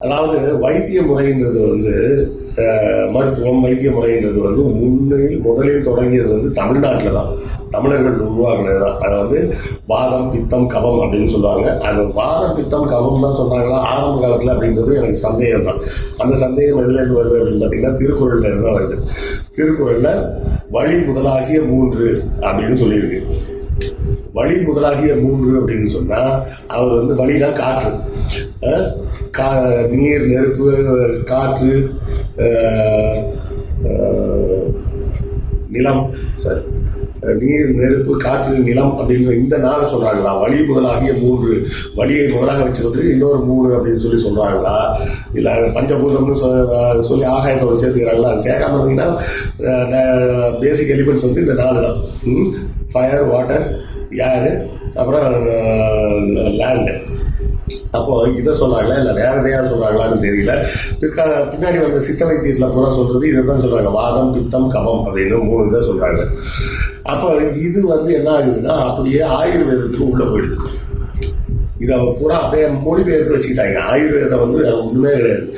அதாவது வைத்திய முறைன்றது வந்து அஹ், மருத்துவம் வைத்திய முறைன்றது வந்து முன்னையில் முதலில் தொடங்கியது வந்து தமிழ்நாட்டில் தான். தமிழர்கள் உருவாகினது தான் அதை வந்து வாதம் பித்தம் கபம் அப்படின்னு சொல்லுவாங்க. அது வாதம் பித்தம் கபம் தான் சொன்னாங்களா? ஆரம்ப காலத்தில் அப்படின்றது எனக்கு சந்தேகம் தான் அந்த சந்தேகம் எதுலேருந்து வருது அப்படின்னு பார்த்தீங்கன்னா திருக்குறள்ல இருந்து வருது. திருக்குறளில் வழி முதலாகிய மூன்று அப்படின்னு சொல்லியிருக்கு. வழி முதலாகிய மூன்று அப்படின்னு சொன்னா அவர் வந்து வழினா காற்று. கா நீர் நெருப்பு காற்று நிலம் சரி நீர் நெருப்பு காற்று நிலம் அப்படிங்கிற இந்த நாளை சொல்றாங்களா? வழி முதலாகிய மூன்று வழியை முதலாக வச்சுக்கிட்டு இன்னொரு மூணு அப்படின்னு சொல்லி சொல்றாங்களா? இல்ல பஞ்சபூதம்னு சொ- சொல்லி ஆகாயத்தோட சேர்த்துக்கிறாங்களா? அது சேர்க்காம இருந்தீங்கன்னா பேசிக் எலிமெண்ட்ஸ் வந்து இந்த நாலு தான். ஃபயர் வாட்டர் ஏரு அப்புறம் லேண்டு அப்போ இதை சொன்னாங்களா? இல்லை வேற எதையாவது சொல்றாங்களான்னு தெரியல. பிற்கால பின்னாடி வந்த சித்த வைத்தியத்தில் பூரா சொல்றது இதை தான் சொல்றாங்க. வாதம் பித்தம் கபம் அப்படின்னு மூணு இதை சொல்றாங்க. அப்போ இது வந்து என்ன ஆகுதுன்னா அப்படியே ஆயுர்வேதத்துக்கு உள்ள போயிடுது. இதை பூரா அப்படியே மொழிபெயர்த்து வச்சுக்கிட்டாங்க. ஆயுர்வேதம் வந்து ஒன்றுமே கிடையாது.